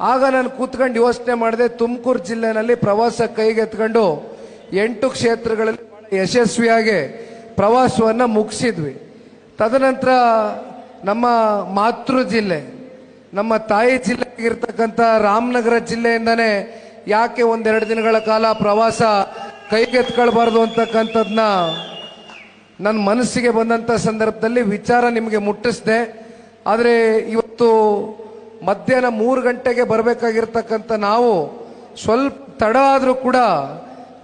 ಆಗ ನಾನು ಕೂತ್ಕೊಂಡು ಯೋಚನೆ ಮಾಡಿದೆ, ತುಮಕೂರು ಜಿಲ್ಲೆನಲ್ಲಿ ಪ್ರವಾಸ ಕೈಗೆತ್ಕೊಂಡು ಎಂಟು ಕ್ಷೇತ್ರಗಳಲ್ಲಿ ಯಶಸ್ವಿಯಾಗಿ ಪ್ರವಾಸವನ್ನು ಮುಗಿಸಿದ್ವಿ. ತದನಂತರ ನಮ್ಮ ಮಾತೃ ಜಿಲ್ಲೆ, ನಮ್ಮ ತಾಯಿ ಜಿಲ್ಲೆ ಆಗಿರ್ತಕ್ಕಂಥ ರಾಮನಗರ ಜಿಲ್ಲೆಯಿಂದನೇ ಯಾಕೆ ಒಂದೆರಡು ದಿನಗಳ ಕಾಲ ಪ್ರವಾಸ ಕೈಗೆತ್ಕೊಳ್ಬಾರ್ದು ಅಂತಕ್ಕಂಥದ್ದನ್ನ ನನ್ನ ಮನಸ್ಸಿಗೆ ಬಂದಂಥ ಸಂದರ್ಭದಲ್ಲಿ ವಿಚಾರ ನಿಮಗೆ ಮುಟ್ಟಿಸಿದೆ. ಆದರೆ ಇವತ್ತು ಮಧ್ಯಾಹ್ನ ಮೂರು ಗಂಟೆಗೆ ಬರಬೇಕಾಗಿರ್ತಕ್ಕಂಥ ನಾವು ಸ್ವಲ್ಪ ತಡ ಆದರೂ ಕೂಡ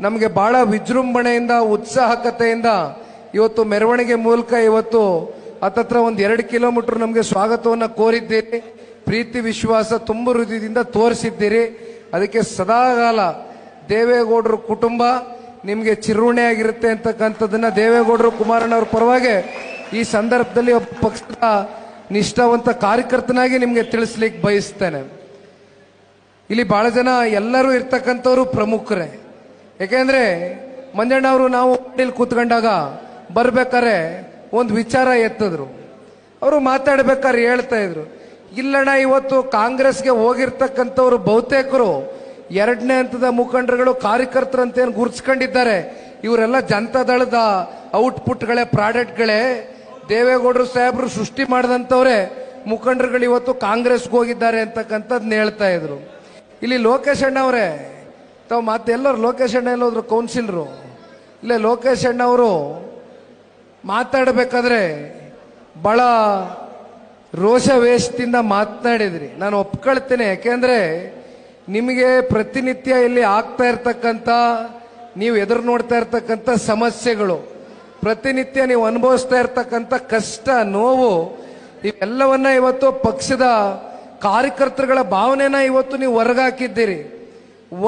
ನಮಗೆ ಬಹಳ ವಿಜೃಂಭಣೆಯಿಂದ, ಉತ್ಸಾಹಕತೆಯಿಂದ ಇವತ್ತು ಮೆರವಣಿಗೆ ಮೂಲಕ ಇವತ್ತು ಹತ್ತತ್ರ ಒಂದು ಎರಡು ಕಿಲೋಮೀಟರ್ ನಮಗೆ ಸ್ವಾಗತವನ್ನು ಕೋರಿದ್ದೀರಿ ಪ್ರೀತಿ, ವಿಶ್ವಾಸ, ತುಂಬ ಹೃದಯದಿಂದ ತೋರಿಸಿದ್ದೀರಿ. ಅದಕ್ಕೆ ಸದಾಕಾಲ ದೇವೇಗೌಡರು ಕುಟುಂಬ ನಿಮಗೆ ಚಿರುಣೆಯಾಗಿರುತ್ತೆ ಅಂತಕ್ಕಂಥದ್ದನ್ನು ದೇವೇಗೌಡರು ಕುಮಾರಣ್ಣವ್ರ ಪರವಾಗಿ ಈ ಸಂದರ್ಭದಲ್ಲಿ ಪಕ್ಷದ ನಿಷ್ಠಾವಂತ ಕಾರ್ಯಕರ್ತನಾಗಿ ನಿಮಗೆ ತಿಳಿಸ್ಲಿಕ್ಕೆ ಬಯಸ್ತೇನೆ. ಇಲ್ಲಿ ಬಹಳ ಜನ ಎಲ್ಲರೂ ಇರ್ತಕ್ಕಂಥವ್ರು ಪ್ರಮುಖರೇ. ಯಾಕೆಂದ್ರೆ ಮಂಜಣ್ಣ ಅವರು ನಾವು ಇಲ್ಲಿ ಕೂತ್ಕೊಂಡಾಗ ಬರ್ಬೇಕಾರೆ ಒಂದು ವಿಚಾರ ಎತ್ತಿದ್ರು. ಅವರು ಮಾತಾಡ್ಬೇಕಾದ್ರೆ ಹೇಳ್ತಾ ಇದ್ರು. ಇಲ್ಲಣ್ಣ, ಇವತ್ತು ಕಾಂಗ್ರೆಸ್ಗೆ ಹೋಗಿರ್ತಕ್ಕಂಥವ್ರು ಬಹುತೇಕರು ಎರಡನೇ ಹಂತದ ಮುಖಂಡರುಗಳು ಕಾರ್ಯಕರ್ತರಂತೇನು ಗುರ್ಸ್ಕೊಂಡಿದ್ದಾರೆ ಇವರೆಲ್ಲ ಜನತಾದಳದ ಔಟ್ಪುಟ್ಗಳೇ ಪ್ರಾಡಕ್ಟ್ಗಳೇ. ದೇವೇಗೌಡರು ಸಾಹೇಬರು ಸೃಷ್ಟಿ ಮಾಡಿದಂಥವ್ರೆ ಮುಖಂಡರುಗಳು ಇವತ್ತು ಕಾಂಗ್ರೆಸ್ಗೆ ಹೋಗಿದ್ದಾರೆ ಅಂತಕ್ಕಂಥದ್ದನ್ನ ಹೇಳ್ತಾ ಇದ್ರು. ಇಲ್ಲಿ ಲೋಕೇಶ್ ಅಣ್ಣ ಅವರೇ, ತಾವು ಮತ್ತೆ ಎಲ್ಲರು ಲೋಕೇಶ್ ಅಣ್ಣ ಎಲ್ಲೋದ್ರು ಕೌನ್ಸಿಲರು? ಇಲ್ಲೇ ಲೋಕೇಶ್ ಅಣ್ಣ ಅವರು ಮಾತಾಡಬೇಕಾದ್ರೆ ಬಹಳ ರೋಷವೇಶದಿಂದ ಮಾತನಾಡಿದ್ರಿ. ನಾನು ಒಪ್ಕೊಳ್ತೇನೆ, ಯಾಕೆಂದ್ರೆ ನಿಮಗೆ ಪ್ರತಿನಿತ್ಯ ಇಲ್ಲಿ ಆಗ್ತಾ ಇರ್ತಕ್ಕಂಥ, ನೀವು ಎದುರು ನೋಡ್ತಾ ಇರ್ತಕ್ಕಂಥ ಸಮಸ್ಯೆಗಳು. ಪ್ರತಿನಿತ್ಯ ನೀವು ಅನುಭವಿಸ್ತಾ ಇರ್ತಕ್ಕಂಥ ಕಷ್ಟ, ನೋವು, ಇವೆಲ್ಲವನ್ನ ಇವತ್ತು ಪಕ್ಷದ ಕಾರ್ಯಕರ್ತರುಗಳ ಭಾವನೆನ ಇವತ್ತು ನೀವು ಹೊರಗಾಕಿದ್ದೀರಿ.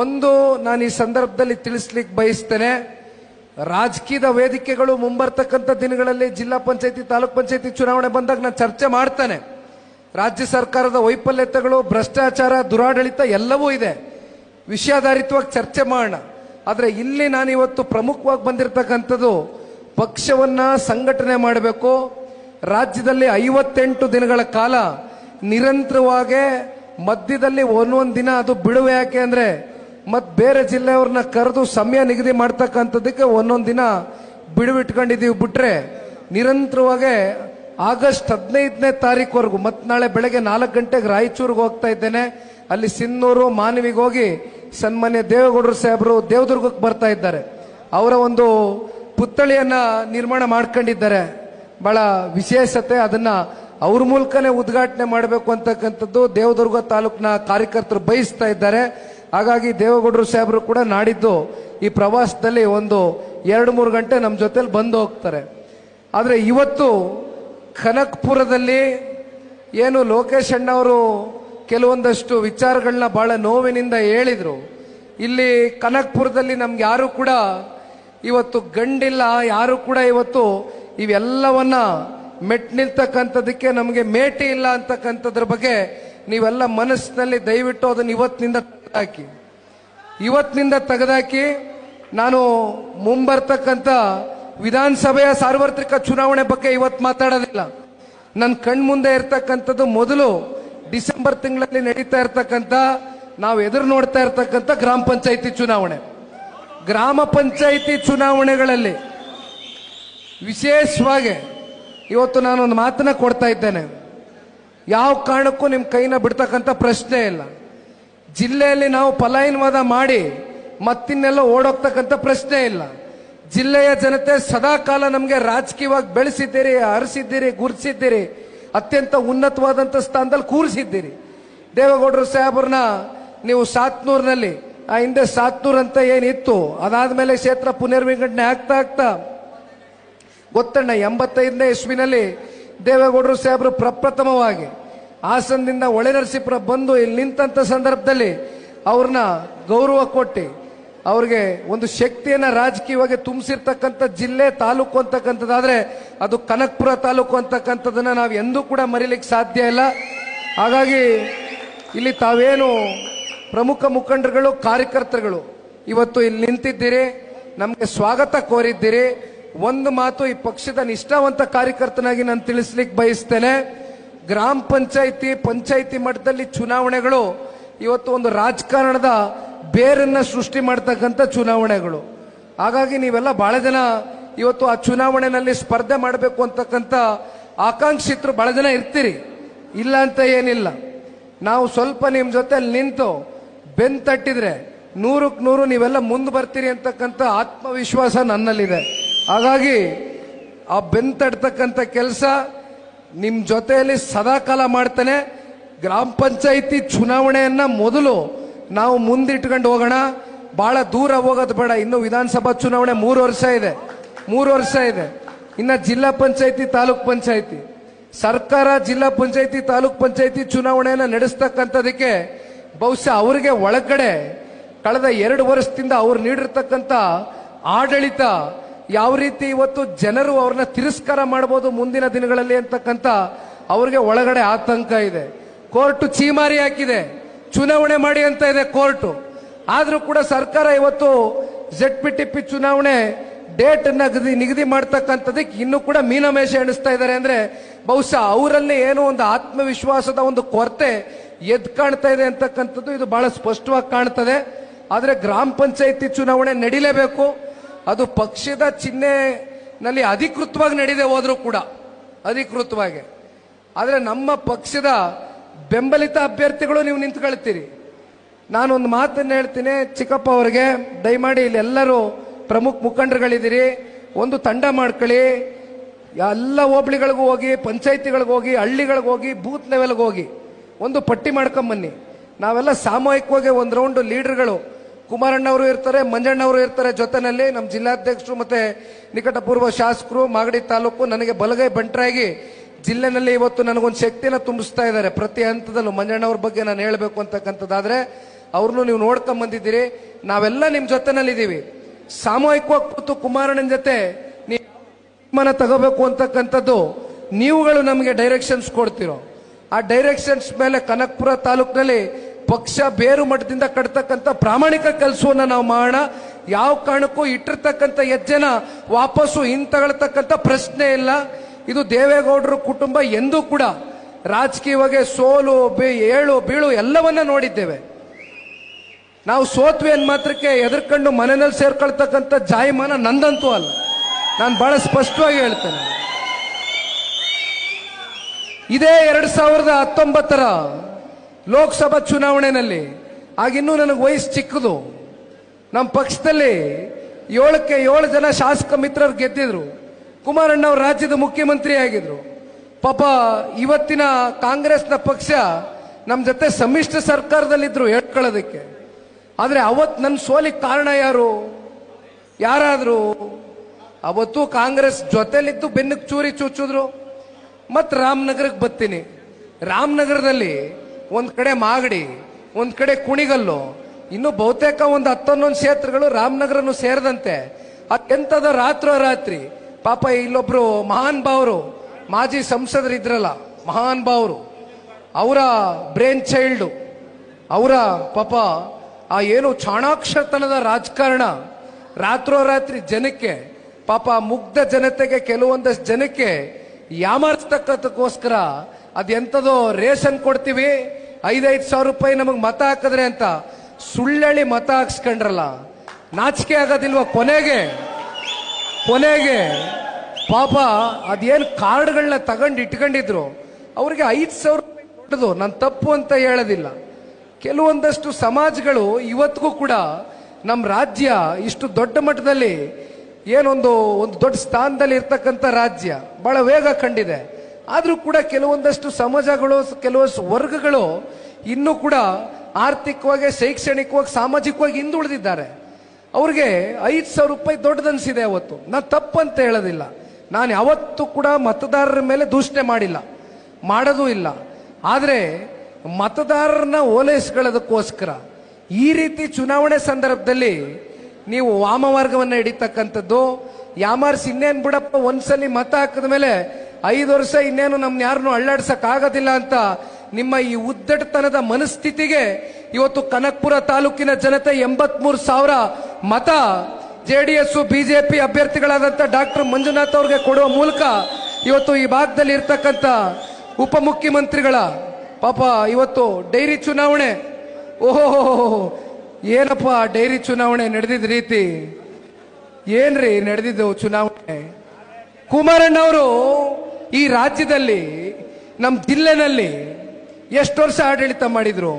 ಒಂದು ನಾನು ಈ ಸಂದರ್ಭದಲ್ಲಿ ತಿಳಿಸ್ಲಿಕ್ಕೆ ಬಯಸ್ತೇನೆ, ರಾಜಕೀಯದ ವೇದಿಕೆಗಳು ಮುಂಬರ್ತಕ್ಕಂಥ ದಿನಗಳಲ್ಲಿ ಜಿಲ್ಲಾ ಪಂಚಾಯತಿ, ತಾಲೂಕ್ ಪಂಚಾಯತಿ ಚುನಾವಣೆ ಬಂದಾಗ ನಾನು ಚರ್ಚೆ ಮಾಡ್ತಾನೆ. ರಾಜ್ಯ ಸರ್ಕಾರದ ವೈಫಲ್ಯತೆಗಳು, ಭ್ರಷ್ಟಾಚಾರ, ದುರಾಡಳಿತ ಎಲ್ಲವೂ ಇದೆ. ವಿಷಯಾಧಾರಿತವಾಗಿ ಚರ್ಚೆ ಮಾಡೋಣ. ಆದರೆ ಇಲ್ಲಿ ನಾನು ಇವತ್ತು ಪ್ರಮುಖವಾಗಿ ಬಂದಿರತಕ್ಕಂಥದ್ದು ಪಕ್ಷವನ್ನ ಸಂಘಟನೆ ಮಾಡಬೇಕು. ರಾಜ್ಯದಲ್ಲಿ ಐವತ್ತೆಂಟು ದಿನಗಳ ಕಾಲ ನಿರಂತರವಾಗಿ ಮಧ್ಯದಲ್ಲಿ ಒಂದೊಂದು ದಿನ ಅದು ಬಿಡುವೆ ಯಾಕೆ ಅಂದ್ರೆ ಮತ್ ಬೇರೆ ಜಿಲ್ಲೆಯವ್ರನ್ನ ಕರೆದು ಸಮಯ ನಿಗದಿ ಮಾಡ್ತಕ್ಕಂಥದ್ದಕ್ಕೆ ಒಂದೊಂದು ದಿನ ಬಿಡುವಿಟ್ಕೊಂಡಿದೀವಿ ಬಿಟ್ರೆ ನಿರಂತರವಾಗಿ ಆಗಸ್ಟ್ ಹದಿನೈದನೇ ತಾರೀಕುವರೆಗೂ ಮತ್ ನಾಳೆ ಬೆಳಗ್ಗೆ ನಾಲ್ಕು ಗಂಟೆಗೆ ರಾಯಚೂರಿಗೆ ಹೋಗ್ತಾ ಇದ್ದೇನೆ. ಅಲ್ಲಿ ಸಿನ್ನೂರು, ಮಾನವಿಗೆ ಹೋಗಿ ಸನ್ಮಾನ್ಯ ದೇವೇಗೌಡರು ಸಾಹೇಬರು ದೇವದುರ್ಗಕ್ಕೆ ಬರ್ತಾ ಇದ್ದಾರೆ. ಅವರ ಒಂದು ಪುತ್ಥಳಿಯನ್ನ ನಿರ್ಮಾಣ ಮಾಡ್ಕೊಂಡಿದ್ದಾರೆ. ಬಹಳ ವಿಶೇಷತೆ ಅದನ್ನ ಅವ್ರ ಮೂಲಕನೇ ಉದ್ಘಾಟನೆ ಮಾಡಬೇಕು ಅಂತಕ್ಕಂಥದ್ದು ದೇವದುರ್ಗ ತಾಲೂಕಿನ ಕಾರ್ಯಕರ್ತರು ಬಯಸ್ತಾ ಇದ್ದಾರೆ. ಹಾಗಾಗಿ ದೇವೇಗೌಡರು ಸಾಹೇಬರು ಕೂಡ ನಾಡಿದ್ದು ಈ ಪ್ರವಾಸದಲ್ಲಿ ಒಂದು ಎರಡು ಮೂರು ಗಂಟೆ ನಮ್ಮ ಜೊತೆಲಿ ಬಂದು ಹೋಗ್ತಾರೆ. ಆದರೆ ಇವತ್ತು ಕನಕ್ಪುರದಲ್ಲಿ ಏನು ಲೋಕೇಶ್ ಅಣ್ಣವರು ಕೆಲವೊಂದಷ್ಟು ವಿಚಾರಗಳನ್ನ ಬಹಳ ನೋವಿನಿಂದ ಹೇಳಿದರು. ಇಲ್ಲಿ ಕನಕ್ಪುರದಲ್ಲಿ ನಮ್ಗೆ ಯಾರು ಕೂಡ ಇವತ್ತು ಗಂಡಿಲ್ಲ, ಯಾರು ಕೂಡ ಇವತ್ತು ಇವೆಲ್ಲವನ್ನ ಮೆಟ್ ನಿಲ್ತಕ್ಕಂಥದಕ್ಕೆ ನಮಗೆ ಮೇಟಿ ಇಲ್ಲ ಅಂತಕ್ಕಂಥದ್ರ ಬಗ್ಗೆ ನೀವೆಲ್ಲ ಮನಸ್ಸಿನಲ್ಲಿ ದಯವಿಟ್ಟು ಅದನ್ನ ಇವತ್ತಿನಿಂದ ತೆಗೆದಾಕಿ. ಇವತ್ತಿನಿಂದ ತೆಗೆದಾಕಿ ನಾನು ಮುಂಬರ್ತಕ್ಕಂಥ ವಿಧಾನಸಭೆಯ ಸಾರ್ವತ್ರಿಕ ಚುನಾವಣೆ ಬಗ್ಗೆ ಇವತ್ತು ಮಾತಾಡೋದಿಲ್ಲ. ನನ್ನ ಕಣ್ಮುಂದೆ ಇರ್ತಕ್ಕಂಥದ್ದು ಮೊದಲು ಡಿಸೆಂಬರ್ ತಿಂಗಳಲ್ಲಿ ನಡೀತಾ ಇರ್ತಕ್ಕಂಥ, ನಾವು ಎದುರು ನೋಡ್ತಾ ಇರ್ತಕ್ಕಂಥ ಗ್ರಾಮ ಪಂಚಾಯಿತಿ ಚುನಾವಣೆ. ಗ್ರಾಮ ಪಂಚಾಯಿತಿ ಚುನಾವಣೆಗಳಲ್ಲಿ ವಿಶೇಷವಾಗಿ ಇವತ್ತು ನಾನೊಂದು ಮಾತನ್ನ ಕೊಡ್ತಾ ಇದ್ದೇನೆ. ಯಾವ ಕಾರಣಕ್ಕೂ ನಿಮ್ಮ ಕೈನ ಬಿಡ್ತಕ್ಕಂಥ ಪ್ರಶ್ನೆ ಇಲ್ಲ. ಜಿಲ್ಲೆಯಲ್ಲಿ ನಾವು ಪಲಾಯನವಾದ ಮಾಡಿ ಮತ್ತಿನ್ನೆಲ್ಲ ಓಡೋಗ್ತಕ್ಕಂಥ ಪ್ರಶ್ನೆ ಇಲ್ಲ. ಜಿಲ್ಲೆಯ ಜನತೆ ಸದಾಕಾಲ ನಮಗೆ ರಾಜಕೀಯವಾಗಿ ಬೆಳೆಸಿದ್ದೀರಿ ಹರಿಸಿದ್ದೀರಿ ಗುರುಸಿದ್ದೀರಿ, ಅತ್ಯಂತ ಉನ್ನತವಾದಂಥ ಸ್ಥಾನದಲ್ಲಿ ಕೂರಿಸಿದ್ದೀರಿ. ದೇವೇಗೌಡರು ಸಾಹೇಬ್ರನ್ನ ನೀವು ಸಾತ್ನೂರ್ನಲ್ಲಿ ಆ ಹಿಂದೆ ಸಾತ್ನೂರ್ ಅಂತ ಏನಿತ್ತು? ಅದಾದ್ಮೇಲೆ ಕ್ಷೇತ್ರ ಪುನರ್ವಿಂಗಡಣೆ ಆಗ್ತಾ ಆಗ್ತಾ ಗೊತ್ತಣ್ಣ, ಎಂಬತ್ತೈದನೇ ಇಸ್ವಿನಲ್ಲಿ ದೇವೇಗೌಡರು ಸಾಹೇಬರು ಪ್ರಪ್ರಥಮವಾಗಿ ಹಾಸನದಿಂದ ಒಳೆನರಸೀಪುರ ಬಂದು ಇಲ್ಲಿ ನಿಂತಂತ ಸಂದರ್ಭದಲ್ಲಿ ಅವ್ರನ್ನ ಗೌರವ ಕೊಟ್ಟು ಅವ್ರಿಗೆ ಒಂದು ಶಕ್ತಿಯನ್ನ ರಾಜಕೀಯವಾಗಿ ತುಂಬಿಸಿರ್ತಕ್ಕಂಥ ಜಿಲ್ಲೆ ತಾಲೂಕು ಅಂತಕ್ಕಂಥದ್ದಾದ್ರೆ ಅದು ಕನಕ್ಪುರ ತಾಲೂಕು ಅಂತಕ್ಕಂಥದ್ದನ್ನ ನಾವು ಎಂದೂ ಕೂಡ ಮರಿಲಿಕ್ಕೆ ಸಾಧ್ಯ ಇಲ್ಲ. ಹಾಗಾಗಿ ಇಲ್ಲಿ ತಾವೇನು ಪ್ರಮುಖ ಮುಖಂಡರುಗಳು, ಕಾರ್ಯಕರ್ತರುಗಳು, ಇವತ್ತು ಇಲ್ಲಿ ನಿಂತಿದ್ದೀರಿ, ನಮಗೆ ಸ್ವಾಗತ ಕೋರಿದ್ದೀರಿ. ಒಂದು ಮಾತು ಈ ಪಕ್ಷದ ನಿಷ್ಠಾವಂತ ಕಾರ್ಯಕರ್ತನಾಗಿ ನಾನು ತಿಳಿಸ್ಲಿಕ್ಕೆ ಬಯಸ್ತೇನೆ. ಗ್ರಾಮ ಪಂಚಾಯಿತಿ ಪಂಚಾಯಿತಿ ಮಟ್ಟದಲ್ಲಿ ಚುನಾವಣೆಗಳು ಇವತ್ತು ಒಂದು ರಾಜಕಾರಣದ ಬೇರನ್ನ ಸೃಷ್ಟಿ ಮಾಡ್ತಕ್ಕಂಥ ಚುನಾವಣೆಗಳು. ಹಾಗಾಗಿ ನೀವೆಲ್ಲ ಬಹಳ ಜನ ಇವತ್ತು ಆ ಚುನಾವಣೆಯಲ್ಲಿ ಸ್ಪರ್ಧೆ ಮಾಡಬೇಕು ಅಂತಕ್ಕಂಥ ಆಕಾಂಕ್ಷಿತರು ಬಹಳ ಜನ ಇರ್ತೀರಿ. ಇಲ್ಲ ಅಂತ ಏನಿಲ್ಲ. ನಾವು ಸ್ವಲ್ಪ ನಿಮ್ಮ ಜೊತೆ ನಿಂತು ಬೆನ್ ತಟ್ಟಿದ್ರೆ ನೂರಕ್ಕೆ ನೂರು ನೀವೆಲ್ಲ ಮುಂದೆ ಬರ್ತೀರಿ ಅಂತಕ್ಕಂಥ ಆತ್ಮವಿಶ್ವಾಸ ನನ್ನಲ್ಲಿದೆ. ಹಾಗಾಗಿ ಆ ಬೆನ್ ತಡ್ತಕ್ಕಂಥ ಕೆಲಸ ನಿಮ್ಮ ಜೊತೆಯಲ್ಲಿ ಸದಾಕಾಲ ಮಾಡ್ತಾನೆ. ಗ್ರಾಮ ಪಂಚಾಯಿತಿ ಚುನಾವಣೆಯನ್ನ ಮೊದಲು ನಾವು ಮುಂದಿಟ್ಕೊಂಡು ಹೋಗೋಣ. ಬಹಳ ದೂರ ಹೋಗೋದು ಬೇಡ. ಇನ್ನು ವಿಧಾನಸಭಾ ಚುನಾವಣೆ ಮೂರು ವರ್ಷ ಇದೆ. ಮೂರು ವರ್ಷ ಇದೆ. ಇನ್ನ ಜಿಲ್ಲಾ ಪಂಚಾಯಿತಿ, ತಾಲೂಕ್ ಪಂಚಾಯಿತಿ. ಸರ್ಕಾರ ಜಿಲ್ಲಾ ಪಂಚಾಯಿತಿ, ತಾಲೂಕ್ ಪಂಚಾಯಿತಿ ಚುನಾವಣೆಯನ್ನು ನಡೆಸ್ತಕ್ಕಂಥದಕ್ಕೆ ಬಹುಶಃ ಅವರಿಗೆ ಒಳಗಡೆ ಕಳೆದ ಎರಡು ವರ್ಷದಿಂದ ಅವ್ರು ನೀಡಿರ್ತಕ್ಕಂಥ ಆಡಳಿತ ಯಾವ ರೀತಿ ಇವತ್ತು ಜನರು ಅವ್ರನ್ನ ತಿರಸ್ಕಾರ ಮಾಡಬಹುದು ಮುಂದಿನ ದಿನಗಳಲ್ಲಿ ಅಂತಕ್ಕಂಥ ಅವ್ರಿಗೆ ಒಳಗಡೆ ಆತಂಕ ಇದೆ. ಕೋರ್ಟು ಚೀಮಾರಿ ಹಾಕಿದೆ. ಚುನಾವಣೆ ಮಾಡಿ ಅಂತ ಇದೆ ಕೋರ್ಟು. ಆದರೂ ಕೂಡ ಸರ್ಕಾರ ಇವತ್ತು ಜೆಡ್ ಪಿ ಟಿ ಪಿ ಚುನಾವಣೆ ಡೇಟ್ ನಗದಿ ನಿಗದಿ ಮಾಡ್ತಕ್ಕಂಥದಕ್ಕೆ ಇನ್ನೂ ಕೂಡ ಮೀನಮೇಷ ಎಣಿಸ್ತಾ ಇದ್ದಾರೆ ಅಂದ್ರೆ ಬಹುಶಃ ಅವರಲ್ಲಿ ಏನೋ ಒಂದು ಆತ್ಮವಿಶ್ವಾಸದ ಒಂದು ಕೊರತೆ ಎದ್ ಕಾಣ್ತಾ ಇದೆ ಅಂತಕ್ಕಂಥದ್ದು ಇದು ಬಹಳ ಸ್ಪಷ್ಟವಾಗಿ ಕಾಣ್ತದೆ. ಆದರೆ ಗ್ರಾಮ ಪಂಚಾಯತಿ ಚುನಾವಣೆ ನಡಿಲೇಬೇಕು. ಅದು ಪಕ್ಷದ ಚಿಹ್ನೆನಲ್ಲಿ ಅಧಿಕೃತವಾಗಿ ನಡೀದೆ ಹೋದರೂ ಕೂಡ, ಅಧಿಕೃತವಾಗಿ. ಆದರೆ ನಮ್ಮ ಪಕ್ಷದ ಬೆಂಬಲಿತ ಅಭ್ಯರ್ಥಿಗಳು ನೀವು ನಿಂತ್ಕೊಳ್ತೀರಿ. ನಾನೊಂದು ಮಾತನ್ನು ಹೇಳ್ತೀನಿ, ಚಿಕ್ಕಪ್ಪ ಅವರಿಗೆ, ದಯಮಾಡಿ ಇಲ್ಲಿ ಎಲ್ಲರೂ ಪ್ರಮುಖ ಮುಖಂಡರುಗಳಿದ್ದೀರಿ. ಒಂದು ತಂಡ ಮಾಡ್ಕೊಳ್ಳಿ. ಎಲ್ಲ ಹೋಬಳಿಗಳಿಗೂ ಹೋಗಿ, ಪಂಚಾಯತಿಗಳಿಗೆ ಹೋಗಿ, ಹಳ್ಳಿಗಳಿಗೆ ಹೋಗಿ, ಬೂತ್ ಲೆವೆಲ್ಗೆ ಹೋಗಿ. ಒಂದು ಪಟ್ಟಿ ಮಾಡ್ಕೊಂಬನ್ನಿ. ನಾವೆಲ್ಲ ಸಾಮೂಹಿಕವಾಗಿ ಒಂದು ರೌಂಡ್ ಲೀಡರ್ಗಳು. ಕುಮಾರಣ್ಣವರು ಇರ್ತಾರೆ, ಮಂಜಣ್ಣವರು ಇರ್ತಾರೆ ಜೊತೆನಲ್ಲಿ ನಮ್ಮ ಜಿಲ್ಲಾಧ್ಯಕ್ಷರು ಮತ್ತೆ ನಿಕಟಪೂರ್ವ ಶಾಸಕರು, ಮಾಗಡಿ ತಾಲೂಕು ನನಗೆ ಬಲಗೈ ಬಂಟರಾಗಿ ಜಿಲ್ಲೆನಲ್ಲಿ ಇವತ್ತು ನನಗೊಂದು ಶಕ್ತಿನ ತುಂಬಿಸ್ತಾ ಇದ್ದಾರೆ. ಪ್ರತಿ ಹಂತದಲ್ಲೂ ಮಂಜಣ್ಣವ್ರ ಬಗ್ಗೆ ನಾನು ಹೇಳಬೇಕು ಅಂತಕ್ಕಂಥದ್ದಾದ್ರೆ ಅವ್ರನ್ನು ನೀವು ನೋಡ್ಕೊಂಬಂದಿದ್ದೀರಿ. ನಾವೆಲ್ಲ ನಿಮ್ಮ ಜೊತೆನಲ್ಲಿದ್ದೀವಿ. ಸಾಮೂಹಿಕವಾಗಿ ಕೂತು ಕುಮಾರಣ್ಣನ ಜೊತೆ ನೀವು ತಗೋಬೇಕು ಅಂತಕ್ಕಂಥದ್ದು ನೀವುಗಳು ನಮಗೆ ಡೈರೆಕ್ಷನ್ಸ್ ಕೊಡ್ತಿರೋ. ಆ ಡೈರೆಕ್ಷನ್ಸ್ ಮೇಲೆ ಕನಕಪುರ ತಾಲೂಕಿನಲ್ಲಿ ಪಕ್ಷ ಬೇರು ಮಠದಿಂದ ಕಟ್ತಕ್ಕಂಥ ಪ್ರಾಮಾಣಿಕ ಕೆಲಸವನ್ನು ನಾವು ಮಾಡೋಣ. ಯಾವ ಕಾರಣಕ್ಕೂ ಇಟ್ಟಿರ್ತಕ್ಕಂಥ ಹೆಜ್ಜೆನ ವಾಪಸ್ಸು ಹಿಂತಗಳತಕ್ಕಂಥ ಪ್ರಶ್ನೆ ಇಲ್ಲ. ಇದು ದೇವೇಗೌಡರ ಕುಟುಂಬ ಎಂದೂ ಕೂಡ ರಾಜಕೀಯವಾಗಿ ಸೋಲು, ಬಿ- ಏಳು, ಬೀಳು ಎಲ್ಲವನ್ನ ನೋಡಿದ್ದೇವೆ. ನಾವು ಸೋತ್ವಿ ಅಂದ ಮಾತ್ರಕ್ಕೆ ಎದುರ್ಕೊಂಡು ಮನೆಯಲ್ಲಿ ಸೇರ್ಕೊಳ್ತಕ್ಕಂಥ ಜಾಯಮಾನ ನಂದಂತೂ ಅಲ್ಲ. ನಾನು ಬಹಳ ಸ್ಪಷ್ಟವಾಗಿ ಹೇಳ್ತೇನೆ. ಇದೇ ಎರಡು ಸಾವಿರದ ಹತ್ತೊಂಬತ್ತರ ಲೋಕಸಭಾ ಚುನಾವಣೆಯಲ್ಲಿ, ಆಗಿನ್ನೂ ನನಗೆ ವಯಸ್ಸು ಚಿಕ್ಕದು. ನಮ್ಮ ಪಕ್ಷದಲ್ಲಿ ಏಳಕ್ಕೆ ಏಳು ಜನ ಶಾಸಕ ಮಿತ್ರರು ಗೆದ್ದಿದ್ರು. ಕುಮಾರಣ್ಣ ಅವರು ರಾಜ್ಯದ ಮುಖ್ಯಮಂತ್ರಿ ಆಗಿದ್ರು. ಪಾಪ ಇವತ್ತಿನ ಕಾಂಗ್ರೆಸ್ನ ಪಕ್ಷ ನಮ್ಮ ಜೊತೆ ಸಮ್ಮಿಶ್ರ ಸರ್ಕಾರದಲ್ಲಿದ್ರು ಹೇಳ್ಕೊಳ್ಳೋದಕ್ಕೆ. ಆದರೆ ಅವತ್ತು ನನ್ನ ಸೋಲಿಗೆ ಕಾರಣ ಯಾರು? ಯಾರಾದರೂ? ಅವತ್ತು ಕಾಂಗ್ರೆಸ್ ಜೊತೆಲಿದ್ದು ಬೆನ್ನಕ್ಕೆ ಚೂರಿ ಚುಚ್ಚಿದ್ರು ಮತ್ ರಾಮನಗರಕ್ಕೆ ಬರ್ತೀನಿ ರಾಮನಗರದಲ್ಲಿ ಒಂದು ಕಡೆ ಮಾಗಡಿ, ಒಂದು ಕಡೆ ಕುಣಿಗಲ್ಲು, ಇನ್ನು ಬಹುತೇಕ ಒಂದು ಹತ್ತೊಂದೊಂದು ಕ್ಷೇತ್ರಗಳು ರಾಮನಗರನು ಸೇರಿದಂತೆ. ಅತ್ಯಂತದ ರಾತ್ರಿ ಪಾಪ ಇಲ್ಲೊಬ್ರು ಮಹಾನ್ ಭಾವರು ಮಾಜಿ ಸಂಸದರು ಇದ್ರಲ್ಲ ಮಹಾನ್ ಭಾವರು ಅವರ ಬ್ರೇನ್ ಚೈಲ್ಡು, ಅವರ ಪಾಪ ಆ ಏನು ಚಾಣಾಕ್ಷತನದ ರಾಜಕಾರಣ ರಾತ್ರೋರಾತ್ರಿ ಜನಕ್ಕೆ, ಪಾಪ ಮುಗ್ಧ ಜನತೆಗೆ, ಕೆಲವೊಂದಷ್ಟು ಜನಕ್ಕೆ ಯಾಮಾರಿಸ್ತಕ್ಕಂಥಕ್ಕೋಸ್ಕರ ಅದೆಂಥದೋ ರೇಷನ್ ಕೊಡ್ತೀವಿ, ಐದೈದು ಸಾವಿರ ರೂಪಾಯಿ ನಮಗೆ ಮತ ಹಾಕಿದ್ರೆ ಅಂತ ಸುಳ್ಳಳಿ ಮತ ಹಾಕ್ಸ್ಕೊಂಡ್ರಲ್ಲ, ನಾಚಿಕೆ ಆಗೋದಿಲ್ವ ಕೊನೆಗೆ? ಕೊನೆಗೆ ಪಾಪ ಅದೇನು ಕಾರ್ಡ್ಗಳನ್ನ ತಗೊಂಡು ಇಟ್ಕೊಂಡಿದ್ರು, ಅವ್ರಿಗೆ ಐದು ಸಾವಿರ ರೂಪಾಯಿ ಕೊಟ್ಟದು ನಾನು ತಪ್ಪು ಅಂತ ಹೇಳೋದಿಲ್ಲ. ಕೆಲವೊಂದಷ್ಟು ಸಮಾಜಗಳು ಇವತ್ತಿಗೂ ಕೂಡ ನಮ್ಮ ರಾಜ್ಯ ಇಷ್ಟು ದೊಡ್ಡ ಮಟ್ಟದಲ್ಲಿ ಏನೊಂದು, ಒಂದು ದೊಡ್ಡ ಸ್ಥಾನದಲ್ಲಿ ಇರ್ತಕ್ಕಂಥ ರಾಜ್ಯ, ಬಹಳ ವೇಗ ಕಂಡಿದೆ. ಆದರೂ ಕೂಡ ಕೆಲವೊಂದಷ್ಟು ಸಮಾಜಗಳು ಕೆಲವಷ್ಟು ವರ್ಗಗಳು ಇನ್ನೂ ಕೂಡ ಆರ್ಥಿಕವಾಗಿ, ಶೈಕ್ಷಣಿಕವಾಗಿ, ಸಾಮಾಜಿಕವಾಗಿ ಹಿಂದುಳಿದಿದ್ದಾರೆ. ಅವ್ರಿಗೆ ಐದು ಸಾವಿರ ರೂಪಾಯಿ ದೊಡ್ಡದನ್ಸಿದೆ ಅವತ್ತು. ನಾನು ತಪ್ಪಂತ ಹೇಳೋದಿಲ್ಲ. ನಾನು ಯಾವತ್ತೂ ಕೂಡ ಮತದಾರರ ಮೇಲೆ ದೂಷಣೆ ಮಾಡಿಲ್ಲ. ಮಾಡೋದೂ ಇಲ್ಲ. ಆದರೆ ಮತದಾರರನ್ನ ಓಲೈಸ್ಕೊಳ್ಳೋದಕ್ಕೋಸ್ಕರ ಈ ರೀತಿ ಚುನಾವಣೆ ಸಂದರ್ಭದಲ್ಲಿ ನೀವು ವಾಮಮಾರ್ಗವನ್ನು ಹಿಡಿತಕ್ಕಂಥದ್ದು. ಯಾಮಾರ್ಸ್ ಇನ್ನೇನು ಬಿಡಪ್ಪ ಒಂದ್ಸಲಿ ಮತ ಹಾಕಿದ ಮೇಲೆ ಐದು ವರ್ಷ ಇನ್ನೇನು ನಮ್ನ ಯಾರನ್ನು ಅಳ್ಳಾಡ್ಸಕ್ ಆಗೋದಿಲ್ಲ ಅಂತ ನಿಮ್ಮ ಈ ಉದ್ದಟತನದ ಮನಸ್ಥಿತಿಗೆ ಇವತ್ತು ಕನಕ್ಪುರ ತಾಲೂಕಿನ ಜನತೆ ಎಂಬತ್ಮೂರು ಸಾವಿರ ಮತ ಜೆ ಡಿ ಎಸ್ ಬಿಜೆಪಿ ಅಭ್ಯರ್ಥಿಗಳಾದಂಥ ಡಾಕ್ಟರ್ ಮಂಜುನಾಥ್ ಅವ್ರಿಗೆ ಕೊಡುವ ಮೂಲಕ ಇವತ್ತು ಈ ಭಾಗದಲ್ಲಿ ಇರ್ತಕ್ಕಂಥ ಉಪಮುಖ್ಯಮಂತ್ರಿಗಳ ಪಾಪ ಇವತ್ತು ಡೈರಿ ಚುನಾವಣೆ. ಓಹೋ ಏನಪ್ಪ ಡೈರಿ ಚುನಾವಣೆ ನಡೆದಿದ್ದ ರೀತಿ? ಏನ್ರಿ ನಡೆದಿದ್ದು ಚುನಾವಣೆ? ಕುಮಾರಣ್ಣವರು ಈ ರಾಜ್ಯದಲ್ಲಿ ನಮ್ಮ ಜಿಲ್ಲೆನಲ್ಲಿ ಎಷ್ಟು ವರ್ಷ ಆಡಳಿತ ಮಾಡಿದ್ರು?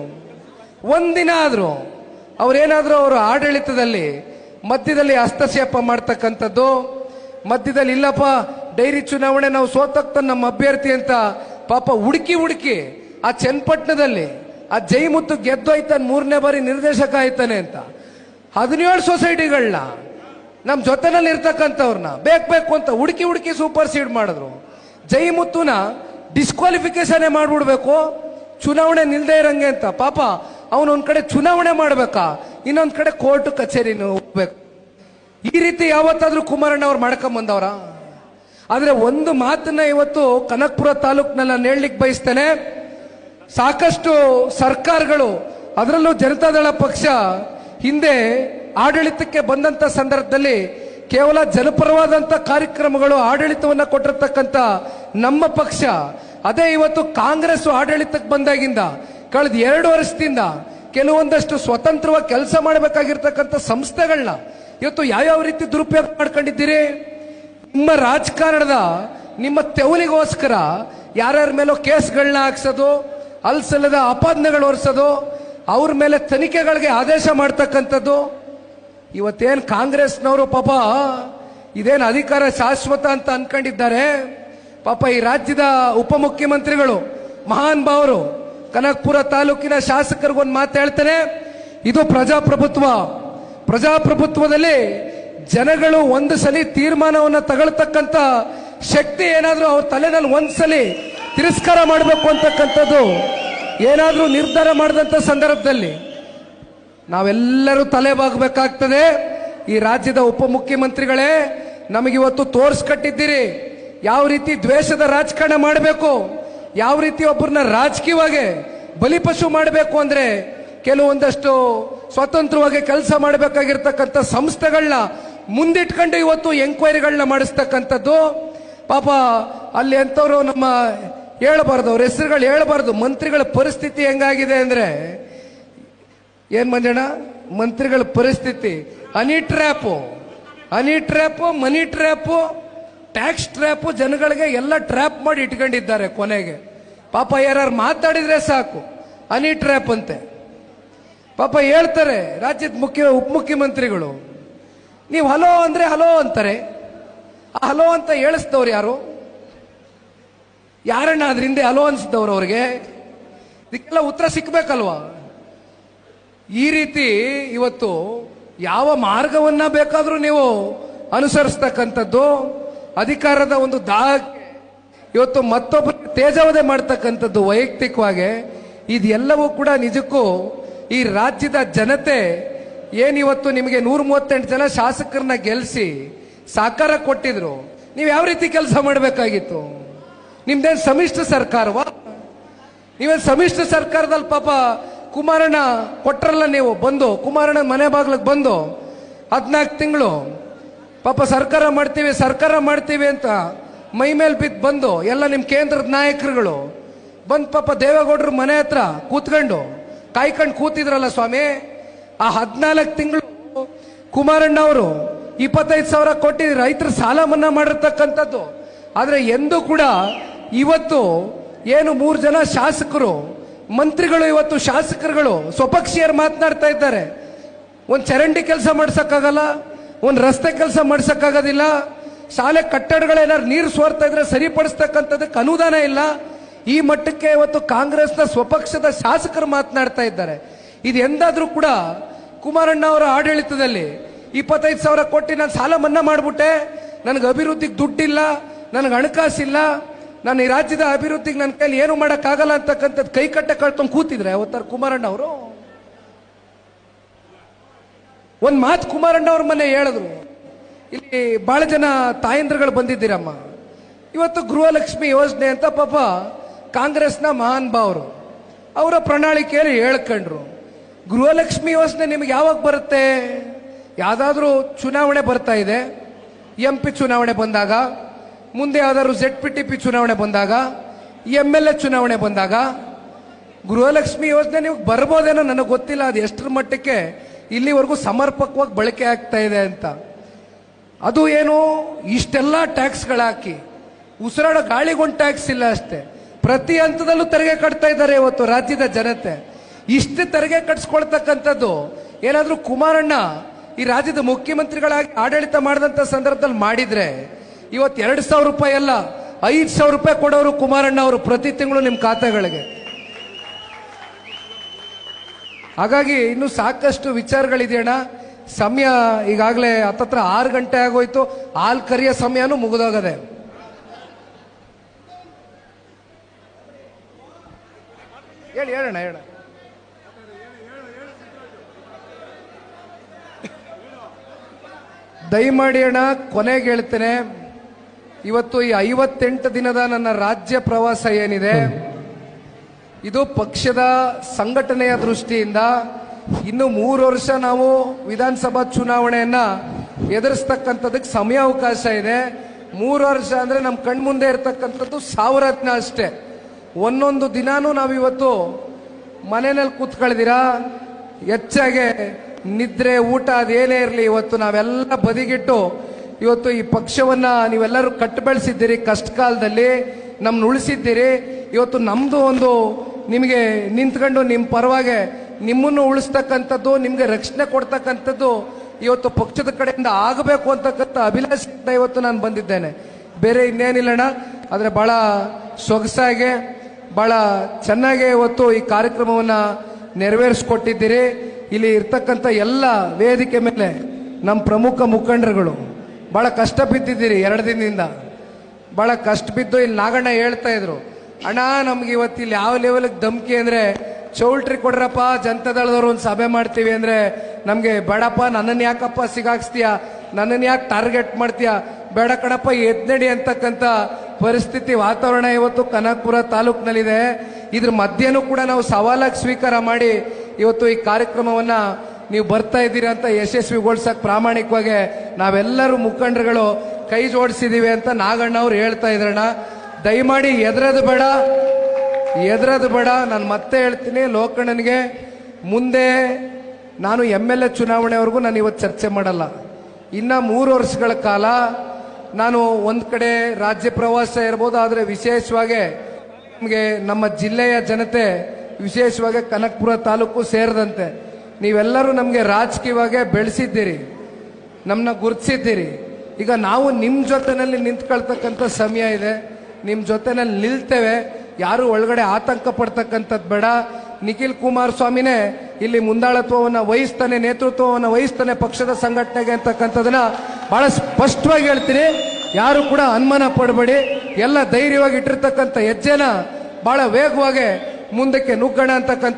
ಒಂದಿನ ಆದರೂ ಅವ್ರೇನಾದ್ರೂ ಅವರು ಆಡಳಿತದಲ್ಲಿ ಮಧ್ಯದಲ್ಲಿ ಹಸ್ತಕ್ಷೇಪ ಮಾಡ್ತಕ್ಕಂಥದ್ದು, ಮಧ್ಯದಲ್ಲಿ ಇಲ್ಲಪ್ಪ, ಡೈರಿ ಚುನಾವಣೆ ನಾವು ಸೋತಕ್ತ ನಮ್ಮ ಅಭ್ಯರ್ಥಿ ಅಂತ ಪಾಪ ಹುಡುಕಿ ಹುಡುಕಿ ಆ ಚನ್ನಪಟ್ಟಣದಲ್ಲಿ ಆ ಜೈಮುತ್ತು ಗೆದ್ದೋಯ್ತಾನೆ ಮೂರನೇ ಬಾರಿ ನಿರ್ದೇಶಕ ಆಯ್ತಾನೆ ಅಂತ. ಹದಿನೇಳು ಸೊಸೈಟಿಗಳನ್ನ ನಮ್ಮ ಜೊತೆನಲ್ಲಿ ಇರ್ತಕ್ಕಂಥವ್ರನ್ನ ಬೇಕು ಬೇಕು ಅಂತ ಹುಡುಕಿ ಹುಡುಕಿ ಸೂಪರ್ ಸೀಡ್ ಮಾಡಿದ್ರು. ಜೈಮುತ್ತುನ ಡಿಸ್ಕ್ವಾಲಿಫಿಕೇಶನ್ ಮಾಡ್ಬಿಡ್ಬೇಕು, ಚುನಾವಣೆ ನಿಲ್ದೇ ಇರಂಗೆ ಅಂತ. ಪಾಪ ಅವನು ಒಂದ್ ಕಡೆ ಚುನಾವಣೆ ಮಾಡ್ಬೇಕಾ? ಇನ್ನೊಂದ್ ಕಡೆ ಕೋರ್ಟ್ ಕಚೇರಿನೂ ಹೋಗ್ಬೇಕು. ಈ ರೀತಿ ಯಾವತ್ತಾದ್ರೂ ಕುಮಾರಣ್ಣ ಅವ್ರು ಮಾಡ್ಕೊಂಬಂದವ್ರ? ಆದ್ರೆ ಒಂದು ಮಾತನ್ನ ಇವತ್ತು ಕನಕಪುರ ತಾಲೂಕ್ನಲ್ಲಿ ನಾನು ಹೇಳಲಿಕ್ಕೆ ಬಯಸ್ತೇನೆ. ಸಾಕಷ್ಟು ಸರ್ಕಾರಗಳು, ಅದರಲ್ಲೂ ಜನತಾದಳ ಪಕ್ಷ ಹಿಂದೆ ಆಡಳಿತಕ್ಕೆ ಬಂದಂತ ಸಂದರ್ಭದಲ್ಲಿ ಕೇವಲ ಜನಪರವಾದಂತ ಕಾರ್ಯಕ್ರಮಗಳು ಆಡಳಿತವನ್ನ ಕೊಟ್ಟಿರ್ತಕ್ಕಂಥ ನಮ್ಮ ಪಕ್ಷ, ಅದೇ ಇವತ್ತು ಕಾಂಗ್ರೆಸ್ ಆಡಳಿತಕ್ಕೆ ಬಂದಾಗಿಂದ ಕಳೆದ ಎರಡು ವರ್ಷದಿಂದ ಕೆಲವೊಂದಷ್ಟು ಸ್ವತಂತ್ರವಾಗಿ ಕೆಲಸ ಮಾಡಬೇಕಾಗಿರ್ತಕ್ಕಂಥ ಸಂಸ್ಥೆಗಳನ್ನ ಇವತ್ತು ಯಾವ್ಯಾವ ರೀತಿ ದುರುಪಯೋಗ ಮಾಡ್ಕೊಂಡಿದ್ದೀರಿ? ನಿಮ್ಮ ರಾಜಕಾರಣದ, ನಿಮ್ಮ ತೆವಲಿಗೋಸ್ಕರ ಯಾರ್ಯಾರ ಮೇಲೋ ಕೇಸ್ಗಳನ್ನ ಹಾಕ್ಸೋದು ಅಲ್ಸಲ್ಲದ ಆಪಾದನೆಗಳು ಹೊರಿಸೋದು ಅವ್ರ ಮೇಲೆ ತನಿಖೆಗಳಿಗೆ ಆದೇಶ ಮಾಡ್ತಕ್ಕಂಥದ್ದು. ಇವತ್ತೇನು ಕಾಂಗ್ರೆಸ್ನವರು ಪಾಪ, ಇದೇನು ಅಧಿಕಾರ ಶಾಶ್ವತ ಅಂತ ಅನ್ಕೊಂಡಿದ್ದಾರೆ. ಪಾಪ ಈ ರಾಜ್ಯದ ಉಪಮುಖ್ಯಮಂತ್ರಿಗಳು, ಮಹಾನ್ ಭಾವರು ಕನಕಪುರ ತಾಲೂಕಿನ ಶಾಸಕರಿಗೊಂದು ಮಾತು ಹೇಳ್ತೇನೆ. ಇದು ಪ್ರಜಾಪ್ರಭುತ್ವ. ಪ್ರಜಾಪ್ರಭುತ್ವದಲ್ಲಿ ಜನಗಳು ಒಂದು ಸಲ ತೀರ್ಮಾನವನ್ನು ತಗೊಳ್ತಕ್ಕಂಥ ಶಕ್ತಿ ಏನಾದರೂ ಅವ್ರ ತಲೆನಲ್ಲಿ ಒಂದ್ಸಲಿ ತಿರಸ್ಕಾರ ಮಾಡಬೇಕು ಅಂತಕ್ಕಂಥದ್ದು ಏನಾದರೂ ನಿರ್ಧಾರ ಮಾಡಿದಂಥ ಸಂದರ್ಭದಲ್ಲಿ ನಾವೆಲ್ಲರೂ ತಲೆ ಬಾಗಬೇಕಾಗ್ತದೆ ಈ ರಾಜ್ಯದ ಉಪಮುಖ್ಯಮಂತ್ರಿಗಳೇ ನಮಗಿವತ್ತು ತೋರಿಸ್ಕಟ್ಟಿದ್ದೀರಿ ಯಾವ ರೀತಿ ದ್ವೇಷದ ರಾಜಕಾರಣ ಮಾಡಬೇಕು, ಯಾವ ರೀತಿ ಒಬ್ಬರನ್ನ ರಾಜಕೀಯವಾಗಿ ಬಲಿಪಶು ಮಾಡಬೇಕು ಅಂದರೆ ಕೆಲವೊಂದಷ್ಟು ಸ್ವತಂತ್ರವಾಗಿ ಕೆಲಸ ಮಾಡಬೇಕಾಗಿರ್ತಕ್ಕಂಥ ಸಂಸ್ಥೆಗಳನ್ನ ಮುಂದಿಟ್ಕೊಂಡು ಇವತ್ತು ಎಂಕ್ವೈರಿಗಳನ್ನ ಮಾಡಿಸ್ತಕ್ಕಂಥದ್ದು. ಪಾಪ ಅಲ್ಲಿ ಎಂಥವ್ರು ನಮ್ಮ ಹೇಳಬಾರ್ದು, ಅವ್ರ ಹೆಸರುಗಳು ಹೇಳಬಾರ್ದು. ಮಂತ್ರಿಗಳ ಪರಿಸ್ಥಿತಿ ಹೆಂಗಾಗಿದೆ ಅಂದ್ರೆ, ಏನ್ ಮಂಜಣ್ಣ? ಮಂತ್ರಿಗಳ ಪರಿಸ್ಥಿತಿ. Honey trap honey trap, money trap, tax trap, ಜನಗಳಿಗೆ ಎಲ್ಲ ಟ್ರ್ಯಾಪ್ ಮಾಡಿ ಇಟ್ಕೊಂಡಿದ್ದಾರೆ ಕೊನೆಗೆ. ಪಾಪ ಯಾರು ಮಾತಾಡಿದ್ರೆ ಸಾಕು. ಹನಿ ಟ್ರ್ಯಾಪ್ ಅಂತೆ. ಪಾಪ ಹೇಳ್ತಾರೆ ರಾಜ್ಯದ ಮುಖ್ಯ, ಉಪಮುಖ್ಯಮಂತ್ರಿಗಳು. ನೀವು ಹಲೋ ಅಂದ್ರೆ ಹಲೋ ಅಂತಾರೆ. ಹಲೋ ಅಂತ ಹೇಳಿಸ್ತವ್ರು ಯಾರು? ಯಾರಣ್ಣ ಅದ್ರ ಹಿಂದೆ ಅಲೋ ಅನ್ಸಿದವ್ರು ಅವ್ರಿಗೆ? ಇದಕ್ಕೆಲ್ಲ ಉತ್ತರ ಸಿಕ್ಕಬೇಕಲ್ವಾ ಈ ರೀತಿ ಇವತ್ತು ಯಾವ ಮಾರ್ಗವನ್ನ ಬೇಕಾದರೂ ನೀವು ಅನುಸರಿಸ್ತಕ್ಕಂಥದ್ದು, ಅಧಿಕಾರದ ಒಂದು ದಾಹಕ್ಕೆ ಇವತ್ತು ಮತ್ತೊಬ್ಬ ತೇಜವದೆ ಮಾಡ್ತಕ್ಕಂಥದ್ದು ವೈಯಕ್ತಿಕವಾಗಿ ಇದೆಲ್ಲವೂ ಕೂಡ ನಿಜಕ್ಕೂ ಈ ರಾಜ್ಯದ ಜನತೆ ಏನಿವತ್ತು ನಿಮಗೆ ನೂರ ಮೂವತ್ತೆಂಟು ಜನ ಶಾಸಕರನ್ನ ಗೆಲ್ಲಿಸಿ ಸಾಕಾರ ಕೊಟ್ಟಿದ್ರು. ನೀವು ಯಾವ ರೀತಿ ಕೆಲಸ ಮಾಡಬೇಕಾಗಿತ್ತು? ನಿಮ್ದೇನು ಸಮ್ಮಿಶ್ರ ಸರ್ಕಾರವಾ? ನೀವೇನು ಸಮ್ಮಿಶ್ರ ಸರ್ಕಾರದಲ್ಲಿ ಪಾಪ ಕುಮಾರಣ್ಣ ಕೊಟ್ರಲ್ಲ ನೀವು? ಬಂದು, ಕುಮಾರಣ್ಣ ಮನೆ ಬಾಗ್ಲಿಗೆ ಬಂದು, ಹದಿನಾಲ್ಕು ತಿಂಗಳು. ಪಾಪ ಸರ್ಕಾರ ಮಾಡ್ತೀವಿ ಸರ್ಕಾರ ಮಾಡ್ತೀವಿ ಅಂತ ಮೈ ಮೇಲೆ ಬಿದ್ದು ಬಂದು, ಎಲ್ಲ ನಿಮ್ಮ ಕೇಂದ್ರದ ನಾಯಕರುಗಳು. ಬಂದು ಪಾಪ ದೇವೇಗೌಡರು ಮನೆ ಹತ್ರ ಕೂತ್ಕೊಂಡು, ಕಾಯ್ಕೊಂಡು ಕೂತಿದ್ರಲ್ಲ ಸ್ವಾಮಿ? ಆ ಹದಿನಾಲ್ಕು ತಿಂಗಳು ಕುಮಾರಣ್ಣ ಅವರು ಇಪ್ಪತ್ತೈದು ಸಾವಿರ ಕೊಟ್ಟಿದ್ರು ರೈತರ ಸಾಲ ಮನ್ನಾ ಮಾಡಿರ್ತಕ್ಕಂಥದ್ದು. ಆದರೆ ಎಂದೂ ಕೂಡ ಇವತ್ತು ಏನು ಮೂರು ಜನ ಶಾಸಕರು, ಮಂತ್ರಿಗಳು ಇವತ್ತು ಶಾಸಕರುಗಳು, ಸ್ವಪಕ್ಷೀಯರು ಮಾತನಾಡ್ತಾ ಇದ್ದಾರೆ. ಒಂದು ಚರಂಡಿ ಕೆಲಸ ಮಾಡ್ಸಕ್ಕಾಗಲ್ಲ, ಒಂದು ರಸ್ತೆ ಕೆಲಸ ಮಾಡ್ಸಕ್ಕಾಗೋದಿಲ್ಲ, ಶಾಲೆ ಕಟ್ಟಡಗಳೇನಾದ್ರು ನೀರು ಸೋರ್ತಾ ಇದ್ರೆ ಸರಿಪಡಿಸ್ತಕ್ಕಂಥದ್ದಕ್ಕೆ ಅನುದಾನ ಇಲ್ಲ. ಈ ಮಟ್ಟಕ್ಕೆ ಇವತ್ತು ಕಾಂಗ್ರೆಸ್ನ ಸ್ವಪಕ್ಷದ ಶಾಸಕರು ಮಾತನಾಡ್ತಾ ಇದ್ದಾರೆ. ಇದು ಎಂದಾದರೂ ಕೂಡ ಕುಮಾರಣ್ಣ ಅವರ ಆಡಳಿತದಲ್ಲಿ ಇಪ್ಪತ್ತೈದು ಸಾವಿರ ಕೊಟ್ಟು ನಾನು ಸಾಲ ಮನ್ನಾ ಮಾಡಿಬಿಟ್ಟೆ. ನನಗೆ ಅಭಿವೃದ್ಧಿಗೆ ದುಡ್ಡಿಲ್ಲ, ನನಗೆ ಹಣಕಾಸಿಲ್ಲ. ನಾನು ಈ ರಾಜ್ಯದ ಅಭಿವೃದ್ಧಿಗೆ ನನ್ನ ಕೈಲಿ ಏನು ಮಾಡೋಕ್ಕಾಗಲ್ಲ ಅಂತಕ್ಕಂಥದ್ದು ಕೈ ಕಟ್ಟೆ ಕಳ್ಕೊಂಡು ಕೂತಿದ್ರೆ, ಅವತ್ತಾರ ಕುಮಾರಣ್ಣ ಅವರು? ಒಂದು ಮಾತು ಕುಮಾರಣ್ಣ ಅವ್ರ ಮನೆ ಹೇಳಿದ್ರು. ಇಲ್ಲಿ ಭಾಳ ಜನ ತಾಯಂದ್ರಗಳು ಬಂದಿದ್ದೀರಮ್ಮ. ಇವತ್ತು ಗೃಹಲಕ್ಷ್ಮಿ ಯೋಜನೆ ಅಂತ ಪಾಪ ಕಾಂಗ್ರೆಸ್ನ ಮಹಾನ್ ಭಾವರು ಅವರ ಪ್ರಣಾಳಿಕೆಯಲ್ಲಿ ಹೇಳ್ಕೊಂಡ್ರು. ಗೃಹಲಕ್ಷ್ಮಿ ಯೋಜನೆ ನಿಮ್ಗೆ ಯಾವಾಗ ಬರುತ್ತೆ? ಯಾವುದಾದ್ರೂ ಚುನಾವಣೆ ಬರ್ತಾ ಇದೆ? ಎಂ ಪಿ ಚುನಾವಣೆ ಬಂದಾಗ. ಮುಂದೆ ಯಾವ್ದಾದ್ರು ಜೆಡ್ ಪಿ ಟಿ ಪಿ ಚುನಾವಣೆ ಬಂದಾಗ ಎಂ ಎಲ್ ಎ ಚುನಾವಣೆ ಬಂದಾಗ, ಗೃಹಲಕ್ಷ್ಮಿ ಯೋಜನೆ ನೀವು ಬರ್ಬೋದೇನೋ ನನಗೆ ಗೊತ್ತಿಲ್ಲ, ಅದು ಎಷ್ಟರ ಮಟ್ಟಕ್ಕೆ ಇಲ್ಲಿವರೆಗೂ ಸಮರ್ಪಕವಾಗಿ ಬಳಕೆ ಆಗ್ತಾ ಇದೆ ಅಂತ. ಅದು ಏನು, ಇಷ್ಟೆಲ್ಲ ಟ್ಯಾಕ್ಸ್ಗಳಾಕಿ ಉಸಿರಾಡೋ ಗಾಳಿಗೊಂದು ಟ್ಯಾಕ್ಸ್ ಇಲ್ಲ ಅಷ್ಟೇ. ಪ್ರತಿ ಹಂತದಲ್ಲೂ ತೆರಿಗೆ ಕಟ್ತಾ ಇದ್ದಾರೆ ಇವತ್ತು ರಾಜ್ಯದ ಜನತೆ. ಇಷ್ಟು ತೆರಿಗೆ ಕಟ್ಸ್ಕೊಳ್ತಕ್ಕಂಥದ್ದು, ಏನಾದರೂ ಕುಮಾರಣ್ಣ ಈ ರಾಜ್ಯದ ಮುಖ್ಯಮಂತ್ರಿಗಳಾಗಿ ಆಡಳಿತ ಮಾಡಿದಂಥ ಸಂದರ್ಭದಲ್ಲಿ ಮಾಡಿದ್ರೆ ಇವತ್ತು ಎರಡು ಸಾವಿರ ರೂಪಾಯಿ ಅಲ್ಲ, ಐದು ಸಾವಿರ ರೂಪಾಯಿ ಕೊಡೋರು ಕುಮಾರಣ್ಣ ಅವರು ಪ್ರತಿ ತಿಂಗಳು ನಿಮ್ಮ ಖಾತೆಗಳಿಗೆ. ಹಾಗಾಗಿ ಇನ್ನು ಸಾಕಷ್ಟು ವಿಚಾರಗಳಿದೆಯಣ್ಣ. ಸಮಯ ಈಗಾಗಲೇ ಹತ್ತತ್ರ ಆರು ಗಂಟೆ ಆಗೋಯ್ತು, ಹಾಲು ಕರಿಯ ಸಮಯನೂ ಮುಗಿದೋಗದೆ. ಹೇಳಿ ಹೇಳೋಣ ಹೇಳ ದಯಮಾಡಿ ಅಣ್ಣ, ಕೊನೆಗೆ ಹೇಳ್ತೇನೆ. ಇವತ್ತು ಈ ಐವತ್ತೆಂಟು ದಿನದ ನನ್ನ ರಾಜ್ಯ ಪ್ರವಾಸ ಏನಿದೆ, ಇದು ಪಕ್ಷದ ಸಂಘಟನೆಯ ದೃಷ್ಟಿಯಿಂದ ಇನ್ನು ಮೂರು ವರ್ಷ ನಾವು ವಿಧಾನಸಭಾ ಚುನಾವಣೆಯನ್ನ ಎದುರಿಸ್ತಕ್ಕಂಥದಕ್ಕೆ ಸಮಯಾವಕಾಶ ಇದೆ. ಮೂರು ವರ್ಷ ಅಂದ್ರೆ ನಮ್ಮ ಕಣ್ಮುಂದೆ ಇರತಕ್ಕಂಥದ್ದು ಸಾವಿರತ್ನ ಅಷ್ಟೇ. ಒಂದೊಂದು ದಿನಾನೂ ನಾವಿವತ್ತು ಮನೆಯಲ್ಲಿ ಕೂತ್ಕೊಳ್ದಿರಾ? ಹೆಚ್ಚಾಗೆ ನಿದ್ರೆ, ಊಟ ಅದೇನೇ ಇರಲಿ, ಇವತ್ತು ನಾವೆಲ್ಲ ಬದಿಗಿಟ್ಟು ಇವತ್ತು ಈ ಪಕ್ಷವನ್ನ ನೀವೆಲ್ಲರೂ ಕಟ್ಟು ಬೆಳೆಸಿದ್ದೀರಿ ಕಷ್ಟ ಕಾಲದಲ್ಲಿ ನಮ್ಮನ್ನ ಉಳಿಸಿದ್ದೀರಿ. ಇವತ್ತು ನಮ್ದು ಒಂದು ನಿಮಗೆ ನಿಂತ್ಕೊಂಡು ನಿಮ್ಮ ಪರವಾಗಿ ನಿಮ್ಮನ್ನು ಉಳಿಸ್ತಕ್ಕಂಥದ್ದು, ನಿಮಗೆ ರಕ್ಷಣೆ ಕೊಡ್ತಕ್ಕಂಥದ್ದು ಇವತ್ತು ಪಕ್ಷದ ಕಡೆಯಿಂದ ಆಗಬೇಕು ಅಂತಕ್ಕಂಥ ಅಭಿಲಾಷೆಯಿಂದ ಇವತ್ತು ನಾನು ಬಂದಿದ್ದೇನೆ. ಬೇರೆ ಇನ್ನೇನಿಲ್ಲಣ್ಣ, ಆದರೆ ಭಾಳ ಸೊಗಸಾಗಿ ಭಾಳ ಚೆನ್ನಾಗಿ ಇವತ್ತು ಈ ಕಾರ್ಯಕ್ರಮವನ್ನು ನೆರವೇರಿಸ್ಕೊಟ್ಟಿದ್ದೀರಿ. ಇಲ್ಲಿ ಇರ್ತಕ್ಕಂಥ ಎಲ್ಲ ವೇದಿಕೆ ಮೇಲೆ ನಮ್ಮ ಪ್ರಮುಖ ಮುಖಂಡರುಗಳು ಬಹಳ ಕಷ್ಟ ಬಿದ್ದಿದ್ದೀರಿ ಎರಡು ದಿನದಿಂದ. ಬಹಳ ಕಷ್ಟ ಬಿದ್ದು ಇಲ್ಲಿ ನಾಗಣ್ಣ ಹೇಳ್ತಾ ಇದ್ರು, ಅಣ್ಣ, ನಮ್ಗೆ ಇವತ್ತು ಇಲ್ಲಿ ಯಾವ ಲೆವೆಲ್ಗೆ ಧಮ್ಕಿ ಅಂದ್ರೆ ಚೌಲ್ಟ್ರಿ ಕೊಡ್ರಪ್ಪ, ಜನತಾದಳದವ್ರು ಒಂದು ಸಭೆ ಮಾಡ್ತೀವಿ ಅಂದ್ರೆ ನಮಗೆ ಬೇಡಪ್ಪ ನನ್ನನ್ನು ಯಾಕಪ್ಪ ಸಿಗಾಕ್ಸ್ತೀಯ? ನನ್ನನ್ನು ಯಾಕೆ ಟಾರ್ಗೆಟ್ ಮಾಡ್ತೀಯ? ಬೇಡ ಕಣಪ್ಪ ಎದ್ನಡಿ ಅಂತಕ್ಕಂಥ ಪರಿಸ್ಥಿತಿ ವಾತಾವರಣ ಇವತ್ತು ಕನಕಪುರ ತಾಲೂಕಿನಲ್ಲಿದೆ. ಇದ್ರ ಮಧ್ಯನೂ ಕೂಡ ನಾವು ಸವಾಲಾಗಿ ಸ್ವೀಕಾರ ಮಾಡಿ ಇವತ್ತು ಈ ಕಾರ್ಯಕ್ರಮವನ್ನ ನೀವು ಬರ್ತಾ ಇದ್ದೀರಾ ಅಂತ ಯಶಸ್ವಿಗೊಳ್ಸಕ್ ಪ್ರಾಮಾಣಿಕವಾಗಿ ನಾವೆಲ್ಲರೂ ಮುಖಂಡರುಗಳು ಕೈ ಜೋಡಿಸಿದೀವಿ ಅಂತ ನಾಗಣ್ಣ ಅವ್ರು ಹೇಳ್ತಾ ಇದ್ರಣ್ಣ. ದಯಮಾಡಿ ಎದ್ರದು ಬೇಡ ಎದ್ರದು ಬೇಡ. ನಾನು ಮತ್ತೆ ಹೇಳ್ತೀನಿ ಲೋಕಣ್ಣನಿಗೆ, ಮುಂದೆ ನಾನು ಎಂ ಎಲ್ ಎ ಚುನಾವಣೆವರೆಗೂ ನಾನು ಇವತ್ತು ಚರ್ಚೆ ಮಾಡಲ್ಲ. ಇನ್ನ ಮೂರು ವರ್ಷಗಳ ಕಾಲ ನಾನು ಒಂದು ಕಡೆ ರಾಜ್ಯ ಪ್ರವಾಸ ಇರ್ಬೋದು, ಆದರೆ ವಿಶೇಷವಾಗಿ ನಮಗೆ ನಮ್ಮ ಜಿಲ್ಲೆಯ ಜನತೆ ವಿಶೇಷವಾಗಿ ಕನಕಪುರ ತಾಲೂಕು ಸೇರಿದಂತೆ ನೀವೆಲ್ಲರೂ ನಮಗೆ ರಾಜಕೀಯವಾಗೇ ಬೆಳೆಸಿದ್ದೀರಿ. ನಮ್ಮನ್ನ ಗುರುತಿಸಿದ್ದೀರಿ. ಈಗ ನಾವು ನಿಮ್ಮ ಜೊತೆನಲ್ಲಿ ನಿಂತ್ಕೊಳ್ತಕ್ಕಂಥ ಸಮಯ ಇದೆ. ನಿಮ್ಮ ಜೊತೆನಲ್ಲಿ ನಿಲ್ತೇವೆ. ಯಾರು ಒಳಗಡೆ ಆತಂಕ ಪಡ್ತಕ್ಕಂಥದ್ದು ಬೇಡ. ನಿಖಿಲ್ ಕುಮಾರಸ್ವಾಮಿನೇ ಇಲ್ಲಿ ಮುಂದಾಳತ್ವವನ್ನು ವಹಿಸ್ತಾನೆ, ನೇತೃತ್ವವನ್ನು ವಹಿಸ್ತಾನೆ ಪಕ್ಷದ ಸಂಘಟನೆಗೆ ಅಂತಕ್ಕಂಥದನ್ನ ಬಹಳ ಸ್ಪಷ್ಟವಾಗಿ ಹೇಳ್ತೀನಿ. ಯಾರು ಕೂಡ ಅನುಮಾನ ಪಡಬೇಡಿ. ಎಲ್ಲ ಧೈರ್ಯವಾಗಿ ಇಟ್ಟಿರ್ತಕ್ಕಂಥ ಹೆಜ್ಜೆನ ಬಹಳ ವೇಗವಾಗಿ ಮುಂದಕ್ಕೆ ನುಗ್ಗೋಣ ಅಂತಕ್ಕಂಥ